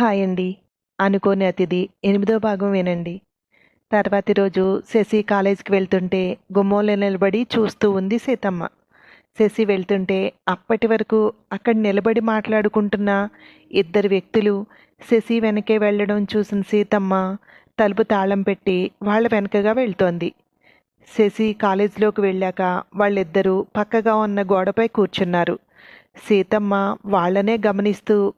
Hi అండి అనుకోని అతిథి ఎనిమిదో భాగం వినండి. తర్వాతి రోజు శశి కాలేజీకి వెళ్తుంటే గుమ్మంలో నిలబడి చూస్తూ ఉంది సీతమ్మ. శశి వెళ్తుంటే అప్పటి వరకు అక్కడ నిలబడి మాట్లాడుకుంటున్న ఇద్దరు వ్యక్తులు శశి వెనకే వెళ్ళడం చూసిన సీతమ్మ తలుపు తాళం పెట్టి వాళ్ళ వెనకగా వెళ్తోంది. శశి కాలేజీలోకి వెళ్ళాక వాళ్ళిద్దరూ పక్కగా ఉన్న గోడపై కూర్చున్నారు. సీతమ్మ వాళ్ళనే గమనిస్తూ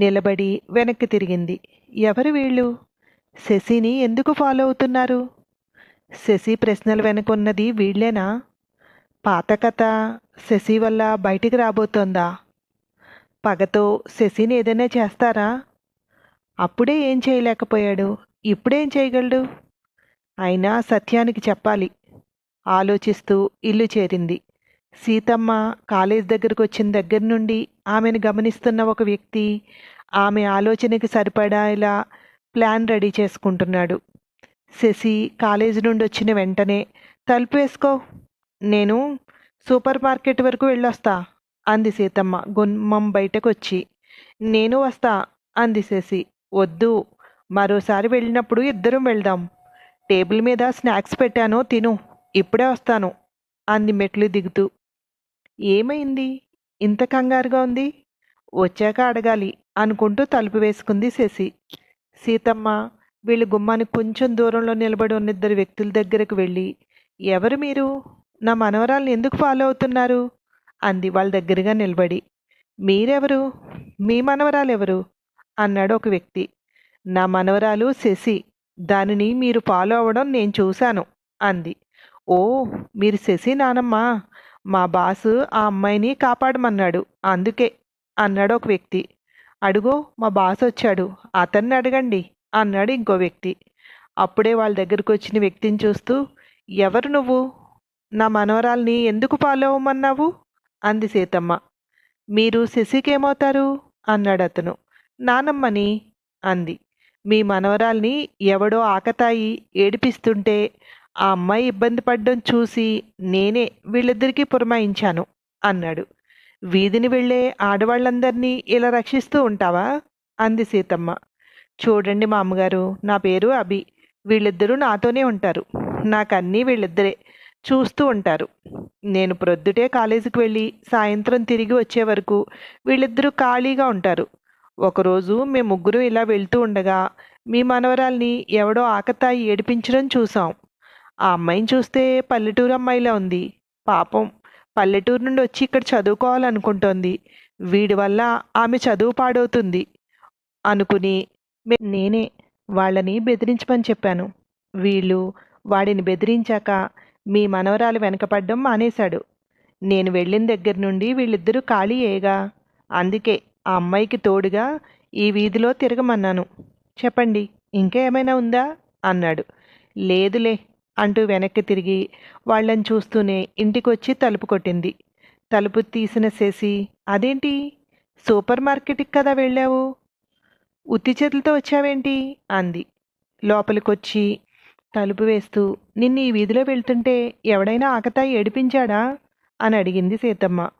నిలబడి వెనక్కి తిరిగింది. ఎవరు వీళ్ళు? శశిని ఎందుకు ఫాలో అవుతున్నారు? శశి ప్రశ్నల వెనుకున్నది వీళ్ళేనా? పాత కథ శశి వల్ల బయటికి రాబోతోందా? పగతో శశిని ఏదైనా చేస్తారా? అప్పుడే ఏం చేయలేకపోయాడు. ఇప్పుడేం చేయగలడు? అయినా సత్యానికి చెప్పాలి. ఆలోచిస్తూ ఇల్లు చేరింది. సీతమ్మ కాలేజ్ దగ్గరకు వచ్చిన దగ్గర నుండి ఆమెను గమనిస్తున్న ఒక వ్యక్తి ఆమె ఆలోచనకి సరిపడేలా ప్లాన్ రెడీ చేసుకుంటున్నాడు. శశి కాలేజీ నుండి వచ్చిన వెంటనే తలుపు వేసుకో నేను సూపర్ మార్కెట్ వరకు వెళ్ళొస్తా అంది సీతమ్మ గుమ్మం బయటకు వచ్చి నేను వస్తా అంది శశి. వద్దు మరోసారి వెళ్ళినప్పుడు ఇద్దరం వెళ్దాం. టేబుల్ మీద స్నాక్స్ పెట్టాను తిను ఇప్పుడే వస్తాను అంది మెట్లు దిగుతూ. ఏమైంది? ఇంత కంగారుగా ఉంది? వచ్చాక అడగాలి అనుకుంటూ తలుపు వేసుకుంది శశి. సీతమ్మ వీళ్ళు గుమ్మానికి కొంచెం దూరంలో నిలబడి ఉన్న ఇద్దరు వ్యక్తుల దగ్గరకు వెళ్ళి ఎవరు మీరు? నా మనవరాలను ఎందుకు ఫాలో అవుతున్నారు? అంది వాళ్ళ దగ్గరగా నిలబడి. మీరెవరు? మీ మనవరాలు ఎవరు అన్నాడు ఒక వ్యక్తి. నా మనవరాలు శశి. దానిని మీరు ఫాలో అవ్వడం నేను చూశాను అంది. ఓ మీరు శశి నానమ్మ? మా బాసు ఆ అమ్మాయిని కాపాడమన్నాడు. అందుకే అన్నాడు ఒక వ్యక్తి. అడుగో మా బాస్ వచ్చాడు. అతన్ని అడగండి అన్నాడు ఇంకో వ్యక్తి. అప్పుడే వాళ్ళ దగ్గరకు వచ్చిన వ్యక్తిని చూస్తూ ఎవరు నువ్వు? నా మనవరాల్ని ఎందుకు ఫాలో అవ్వమన్నావు? అంది సీతమ్మ. మీరు శశికేమవుతారు? అన్నాడు అతను. నానమ్మని అంది. మీ మనవరాల్ని ఎవడో ఆకతాయి ఏడిపిస్తుంటే ఆ అమ్మాయి ఇబ్బంది పడ్డం చూసి నేనే వీళ్ళిద్దరికీ పురమాయించాను అన్నాడు. వీధిని వెళ్ళే ఆడవాళ్ళందరినీ ఇలా రక్షిస్తూ ఉంటావా? అంది సీతమ్మ. చూడండి మా అమ్మగారు నా పేరు అభి. వీళ్ళిద్దరూ నాతోనే ఉంటారు. నాకన్నీ వీళ్ళిద్దరే. చూస్తూ ఉంటారు. నేను ప్రొద్దుటే కాలేజీకి వెళ్ళి సాయంత్రం తిరిగి వచ్చే వరకు వీళ్ళిద్దరూ ఖాళీగా ఉంటారు. ఒకరోజు మేము ముగ్గురు ఇలా వెళ్తూ ఉండగా మీ మనవరాల్ని ఎవడో ఆకతాయి ఏడిపించడం చూసాం. ఆ అమ్మాయిని చూస్తే పల్లెటూరు అమ్మాయిలా ఉంది. పాపం పల్లెటూరు నుండి వచ్చి ఇక్కడ చదువుకోవాలనుకుంటోంది. వీడి వల్ల ఆమె చదువు పాడవుతుంది. అనుకుని నేనే వాళ్ళని బెదిరించమని చెప్పాను. వీళ్ళు వాడిని బెదిరించాక మీ మనవరాలు వెనకపడ్డం మానేశాడు. నేను వెళ్ళిన దగ్గర నుండి వీళ్ళిద్దరూ ఖాళీ ఏగా అందుకే ఆ అమ్మాయికి తోడుగా ఈ వీధిలో తిరగమన్నాను. చెప్పండి ఇంకా ఏమైనా ఉందా? అన్నాడు. లేదులే అంటూ వెనక్కి తిరిగి వాళ్ళని చూస్తూనే ఇంటికొచ్చి తలుపు కొట్టింది. తలుపు తీసిన శశి అదేంటి? సూపర్ మార్కెట్కి కదా వెళ్ళావు? ఉత్తి చేతులతో వచ్చావేంటి? అంది. లోపలికొచ్చి తలుపు వేస్తూ నిన్ను ఈ వీధిలో వెళ్తుంటే ఎవడైనా ఆకతాయి ఏడిపించాడా? అని అడిగింది సీతమ్మ.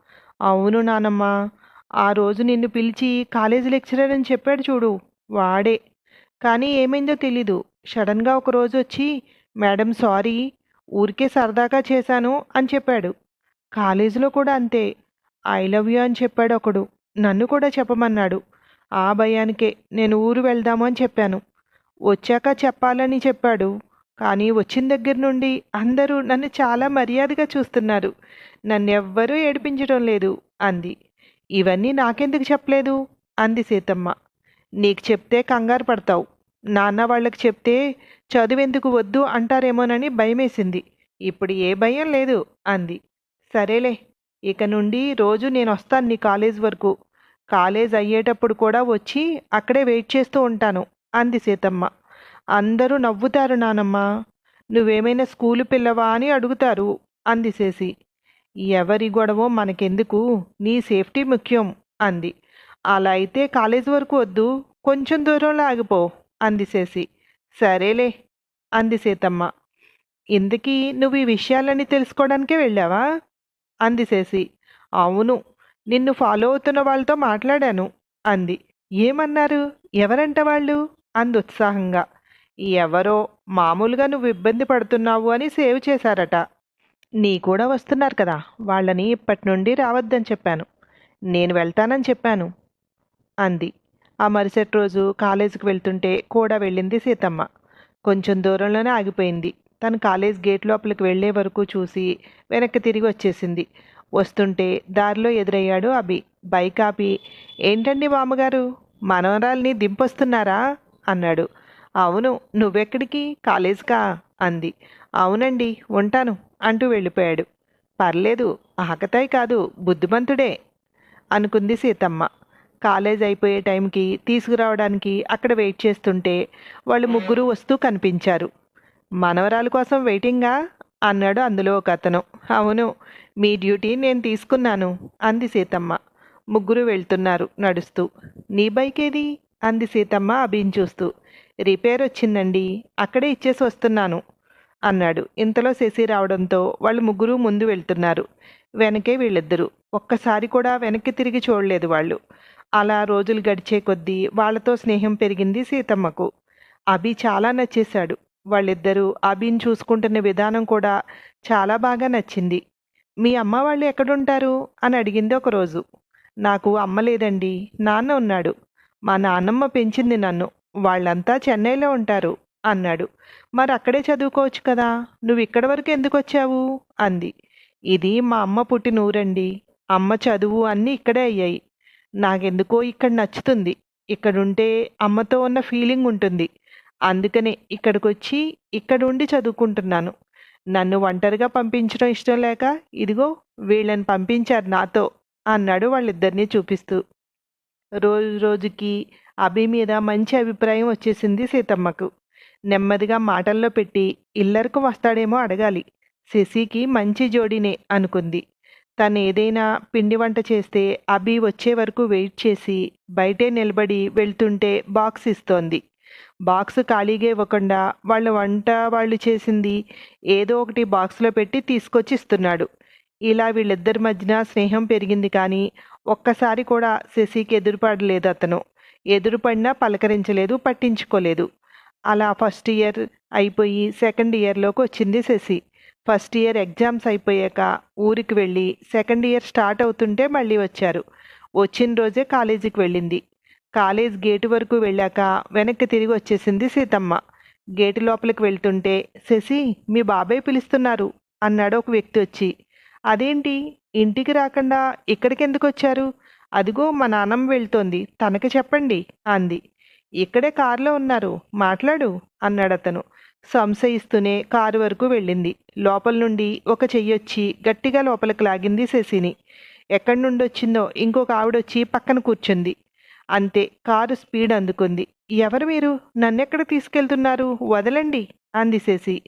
అవును నానమ్మ ఆ రోజు నిన్ను పిలిచి కాలేజీ లెక్చరర్ అని చెప్పాడు చూడు వాడే. కానీ ఏమైందో తెలీదు. సడన్గా ఒక రోజు వచ్చి మేడం సారీ ఊరికే సరదాగా చేశాను అని చెప్పాడు. కాలేజీలో కూడా అంతే. ఐ లవ్ యూ అని చెప్పాడు ఒకడు. నన్ను కూడా చెప్పమన్నాడు. ఆ భయానికే నేను ఊరు వెళ్దాము అని చెప్పాను. వచ్చాక చెప్పాలని చెప్పాడు. కానీ వచ్చిన దగ్గర నుండి అందరూ నన్ను చాలా మర్యాదగా చూస్తున్నారు. నన్ను ఎవ్వరూ ఏడిపించడం లేదు అంది. ఇవన్నీ నాకెందుకు చెప్పలేదు? అంది సీతమ్మ. నీకు చెప్తే కంగారు పడతావు. నాన్న వాళ్ళకి చెప్తే చదువెందుకు వద్దు అంటారేమోనని భయమేసింది. ఇప్పుడు ఏ భయం లేదు అంది. సరేలే ఇక నుండి రోజు నేను వస్తాను నీ కాలేజ్ వరకు. కాలేజ్ అయ్యేటప్పుడు కూడా వచ్చి అక్కడే వెయిట్ చేస్తూ ఉంటాను అంది సీతమ్మ. అందరూ నవ్వుతారు నానమ్మ. నువ్వేమైనా స్కూలు పిల్లవా అని అడుగుతారు అంది శేసి ఎవరి గొడవ మనకెందుకు? నీ సేఫ్టీ ముఖ్యం అంది. అలా అయితే కాలేజ్ వరకు వద్దు కొంచెం దూరంలో ఆగిపో అంది శేసి సరేలే అంది సీతమ్మ. ఇందుకీ నువ్వు ఈ విషయాలన్నీ తెలుసుకోవడానికే వెళ్ళావా? అంది శేసి అవును నిన్ను ఫాలో అవుతున్న వాళ్ళతో మాట్లాడాను అంది. ఏమన్నారు? ఎవరంట వాళ్ళు? అంది ఉత్సాహంగా. ఎవరో మామూలుగా నువ్వు ఇబ్బంది పడుతున్నావు అని సేవ్ చేశారట. నీ కూడా వస్తున్నారు కదా వాళ్ళని ఇప్పటి నుండి రావద్దని చెప్పాను. నేను వెళ్తానని చెప్పాను అంది. ఆ మరుసటి రోజు కాలేజీకి వెళ్తుంటే కూడా వెళ్ళింది సీతమ్మ. కొంచెం దూరంలోనే ఆగిపోయింది. తను కాలేజ్ గేట్ లోపలికి వెళ్ళే వరకు చూసి వెనక్కి తిరిగి వచ్చేసింది. వస్తుంటే దారిలో ఎదురయ్యాడు అభి. బైక్ ఆపి ఏంటండి మామగారు మనవరాల్ని దింపొస్తున్నారా? అన్నాడు. అవును నువ్వెక్కడికి? కాలేజ్కా? అంది. అవునండి ఉంటాను అంటూ వెళ్ళిపోయాడు. పర్లేదు ఆకతాయి కాదు బుద్ధిమంతుడే అనుకుంది సీతమ్మ. కాలేజ్ అయిపోయే టైంకి తీసుకురావడానికి అక్కడ వెయిట్ చేస్తుంటే వాళ్ళు ముగ్గురు వస్తూ కనిపించారు. మనవరాల కోసం వెయిటింగా? అన్నాడు అందులో ఒక అతను. అవును మీ డ్యూటీ నేను తీసుకున్నాను అంది సీతమ్మ. ముగ్గురు వెళ్తున్నారు నడుస్తూ. నీ బైక్ ఏది అంది సీతమ్మ అభిని చూస్తూ. రిపేర్ వచ్చిందండి అక్కడే ఇచ్చేసి వస్తున్నాను అన్నాడు. ఇంతలో శశి రావడంతో వాళ్ళు ముగ్గురు ముందు వెళ్తున్నారు. వెనకే వీళ్ళిద్దరూ. ఒక్కసారి కూడా వెనక్కి తిరిగి చూడలేదు వాళ్ళు. అలా రోజులు గడిచే కొద్దీ వాళ్ళతో స్నేహం పెరిగింది సీతమ్మకు. అభి చాలా నచ్చేశాడు. వాళ్ళిద్దరూ అభిని చూసుకుంటున్న విధానం కూడా చాలా బాగా నచ్చింది. మీ అమ్మ వాళ్ళు ఎక్కడుంటారు? అని అడిగింది ఒకరోజు. నాకు అమ్మ లేదండి నాన్న ఉన్నాడు. మా నాన్నమ్మ పెంచింది నన్ను. వాళ్ళంతా చెన్నైలో ఉంటారు అన్నాడు. మరి అక్కడే చదువుకోవచ్చు కదా? నువ్వు ఇక్కడి వరకు ఎందుకు వచ్చావు? అంది. ఇది మా అమ్మ పుట్టిన ఊరండి. అమ్మ చదువు అన్నీ ఇక్కడే అయ్యాయి. నాకెందుకో ఇక్కడ నచ్చుతుంది. ఇక్కడుంటే అమ్మతో ఉన్న ఫీలింగ్ ఉంటుంది. అందుకనే ఇక్కడికి వచ్చి ఇక్కడ ఉండి చదువుకుంటున్నాను. నన్ను ఒంటరిగా పంపించడం ఇష్టం లేక ఇదిగో వీళ్ళని పంపించారు నాతో అన్నాడు వాళ్ళిద్దరినీ చూపిస్తూ. రోజు రోజుకి అభి మీద మంచి అభిప్రాయం వచ్చేసింది సీతమ్మకు. నెమ్మదిగా మాటల్లో పెట్టి ఇల్లరకు వస్తాడేమో అడగాలి. శశికి మంచి జోడినే అనుకుంది. తను ఏదైనా పిండి వంట చేస్తే అభి వచ్చే వరకు వెయిట్ చేసి బయటే నిలబడి వెళ్తుంటే బాక్స్ ఇస్తోంది. బాక్స్ ఖాళీగా ఇవ్వకుండా వాళ్ళ వంట వాళ్ళు చేసింది ఏదో ఒకటి బాక్స్లో పెట్టి తీసుకొచ్చి ఇస్తున్నాడు. ఇలా వీళ్ళిద్దరి మధ్యన స్నేహం పెరిగింది కానీ ఒక్కసారి కూడా శశికి ఎదురుపడలేదు అతను. ఎదురుపడినా పలకరించలేదు పట్టించుకోలేదు. అలా ఫస్ట్ ఇయర్ అయిపోయి సెకండ్ ఇయర్లోకి వచ్చింది శశి. ఫస్ట్ ఇయర్ ఎగ్జామ్స్ అయిపోయాక ఊరికి వెళ్ళి సెకండ్ ఇయర్ స్టార్ట్ అవుతుంటే మళ్ళీ వచ్చారు. వచ్చిన రోజే కాలేజీకి వెళ్ళింది. కాలేజ్ గేటు వరకు వెళ్ళాక వెనక్కి తిరిగి వచ్చేసింది సీతమ్మ. గేటు లోపలికి వెళ్తుంటే శశి మీ బాబాయ్ పిలుస్తున్నారు అన్నాడు ఒక వ్యక్తి వచ్చి. అదేంటి? ఇంటికి రాకుండా ఇక్కడికి ఎందుకు వచ్చారు? అదిగో మా నాన్నమ్మ వెళ్తోంది తనకి చెప్పండి అంది. ఇక్కడే కారులో ఉన్నారు మాట్లాడు అన్నాడు అతను. సంశయిస్తూనే కారు వరకు వెళ్ళింది. లోపల నుండి ఒక చెయ్యొచ్చి గట్టిగా లోపలికి లాగింది శశిని. ఎక్కడి నుండి వచ్చిందో ఇంకొక ఆవిడొచ్చి పక్కన కూర్చుంది. అంతే కారు స్పీడ్ అందుకుంది. ఎవరు మీరు? నన్నెక్కడ తీసుకెళ్తున్నారు? వదలండి అంది శశి.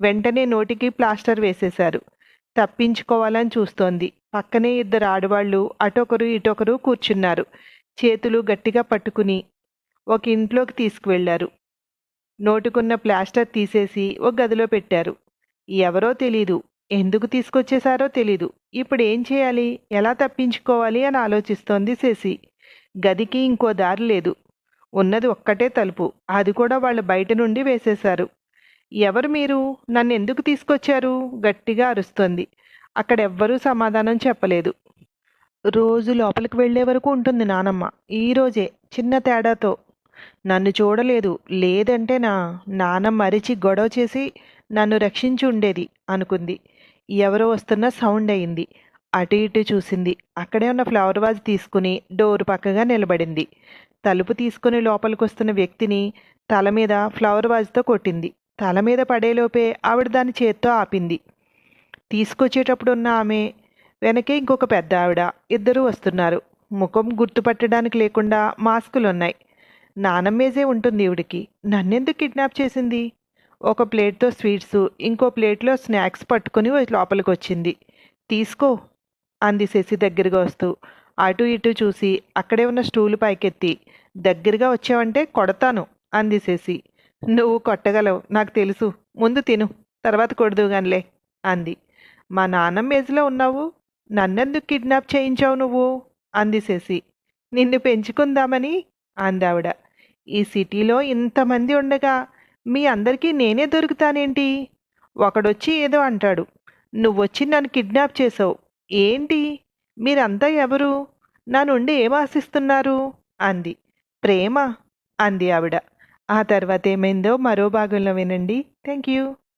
వెంటనే నోటికి ప్లాస్టర్ వేసేశారు. తప్పించుకోవాలని చూస్తోంది. పక్కనే ఇద్దరు ఆడవాళ్ళు అటొకరు ఇటొకరు కూర్చున్నారు. చేతులు గట్టిగా పట్టుకుని ఒక ఇంట్లోకి తీసుకువెళ్ళారు నోటుకున్న ప్లాస్టర్ తీసేసి ఒక గదిలో పెట్టారు. ఎవరో తెలీదు. ఎందుకు తీసుకొచ్చేశారో తెలీదు. ఇప్పుడు ఏం చేయాలి? ఎలా తప్పించుకోవాలి అని ఆలోచిస్తోంది శశి. గదికి ఇంకో దారి లేదు. ఉన్నది ఒక్కటే తలుపు. అది కూడా వాళ్ళు బయట నుండి వేసేశారు. ఎవరు మీరు? నన్ను ఎందుకు తీసుకొచ్చారు? గట్టిగా అరుస్తోంది. అక్కడెవ్వరూ సమాధానం చెప్పలేదు. రోజు లోపలికి వెళ్ళే వరకు ఉంటుంది నానమ్మ. ఈరోజే చిన్న తేడాతో నన్ను చూడలేదు. లేదంటే నా నాన్న మరిచి గొడవ చేసి నన్ను రక్షించి ఉండేది అనుకుంది. ఎవరో వస్తున్న సౌండ్ అయింది. అటు ఇటు చూసింది. అక్కడే ఉన్న ఫ్లవర్ వాజ్ తీసుకుని డోర్ పక్కగా నిలబడింది. తలుపు తీసుకుని లోపలికి వస్తున్న వ్యక్తిని తల మీద ఫ్లవర్ వాజ్తో కొట్టింది. తల మీద పడేలోపే ఆవిడ దాని చేత్తో ఆపింది. తీసుకొచ్చేటప్పుడు ఉన్న ఆమె వెనకే ఇంకొక పెద్ద ఆవిడ. ఇద్దరూ వస్తున్నారు. ముఖం గుర్తుపట్టడానికి లేకుండా మాస్కులున్నాయి. నానమ్మేజే ఉంటుంది ఈవిడికి. నన్నెందుకు కిడ్నాప్ చేసింది? ఒక ప్లేట్తో స్వీట్స్ ఇంకో ప్లేట్లో స్నాక్స్ పట్టుకుని లోపలికి వచ్చింది తీసుకో అంది శశి దగ్గరగా వస్తూ. అటు ఇటు చూసి అక్కడే ఉన్న స్టూలు పైకెత్తి. దగ్గరగా వచ్చావంటే కొడతాను అంది శశి. నువ్వు కొట్టగలవు నాకు తెలుసు. ముందు తిను తర్వాత కొడుదుగానిలే అంది. మా నాన్నమ్మ ఏజ్లో ఉన్నావు? నన్నెందుకు కిడ్నాప్ చేయించావు నువ్వు? అంది శశి. నిన్ను పెంచుకుందామని అందావిడ. ఈ సిటీలో ఇంతమంది ఉండగా మీ అందరికీ నేనే దొరుకుతానేంటి? ఒకడొచ్చి ఏదో అంటాడు. నువ్వొచ్చి నన్ను కిడ్నాప్ చేసావు. ఏంటి? మీరంతా ఎవరు? నా నుండి ఏం ఆశిస్తున్నారు? అంది. ప్రేమ అంది ఆవిడ. ఆ తర్వాత ఏమైందో మరో భాగంలో వినండి. Thank you